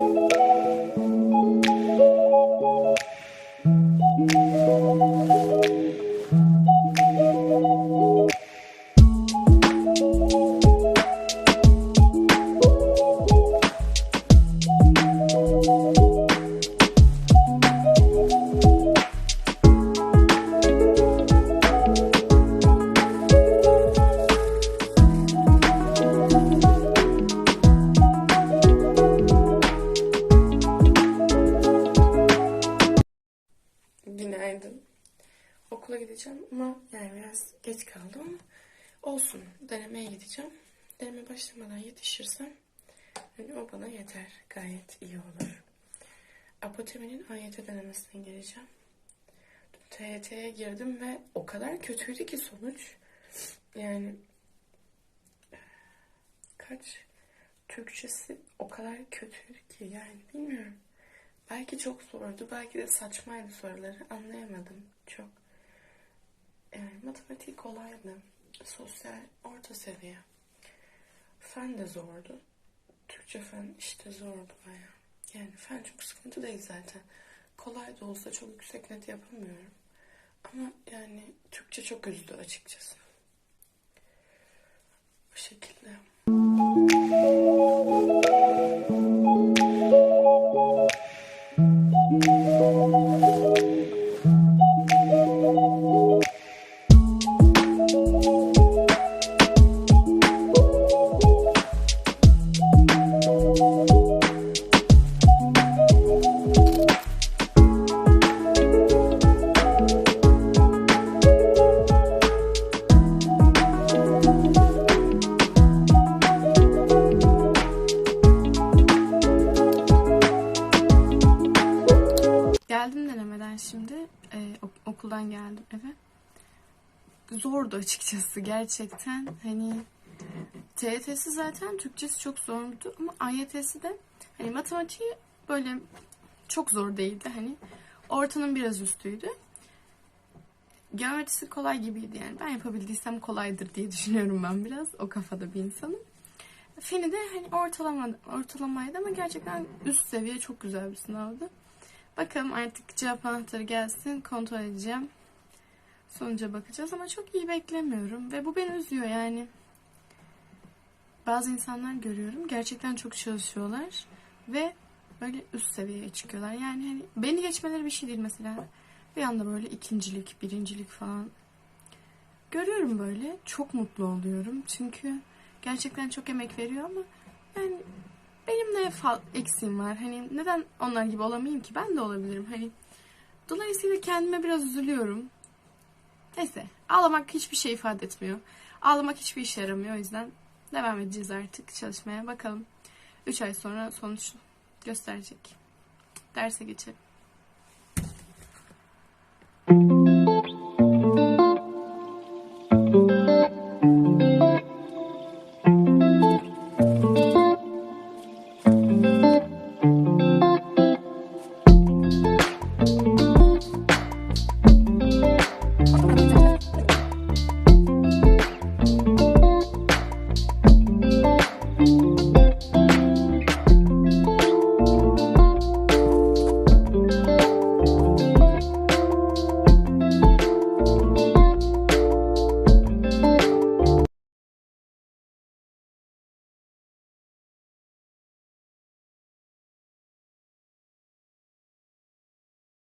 you. Gideceğim ama yani biraz geç kaldım olsun. Denemeye gideceğim. Deneme başlamadan yetişirsem yani o bana yeter. Gayet iyi olur. Apoteme'nin AYT denemesine gireceğim. TYT'ye girdim ve o kadar kötüydü ki sonuç. Yani kaç Türkçesi o kadar kötüydü ki yani bilmiyorum. Belki çok zordu, belki de saçmaydı soruları. Anlayamadım çok. Yani matematik kolaydı. Sosyal orta seviye. Fen de zordu. Türkçe fen işte zordu baya. Yani fen çok sıkıntı değil zaten. Kolay da olsa çok yüksek net yapamıyorum. Ama yani Türkçe çok üzdü açıkçası. Geldim denemeden şimdi. Ok- okuldan geldim eve. Zordu açıkçası gerçekten. Hani TYT'si zaten Türkçesi çok zordu ama AYT'si de hani matematiği böyle çok zor değildi. Hani ortanın biraz üstüydü. Geometrisi kolay gibiydi yani. Ben yapabildiysem kolaydır diye düşünüyorum ben biraz. O kafada bir insanım. Feni de hani ortalama, ortalamaydı ama gerçekten üst seviye çok güzel bir sınavdı. Bakalım artık cevap anahtarı gelsin kontrol edeceğim. Sonuca bakacağız ama çok iyi beklemiyorum ve bu beni üzüyor yani. Bazı insanlar görüyorum gerçekten çok çalışıyorlar ve böyle üst seviyeye çıkıyorlar. Yani hani beni geçmeleri bir şey değil mesela. Bir anda böyle ikincilik, birincilik falan. Görüyorum böyle çok mutlu oluyorum çünkü gerçekten çok emek veriyor ama yani benim fal eksiğim var. Hani neden onlar gibi olamayayım ki? Ben de olabilirim. Hani dolayısıyla kendime biraz üzülüyorum. Neyse. Ağlamak hiçbir şey ifade etmiyor. Ağlamak hiçbir işe yaramıyor. O yüzden devam edeceğiz artık çalışmaya. Bakalım. 3 ay sonra sonuç gösterecek. Derse geçelim.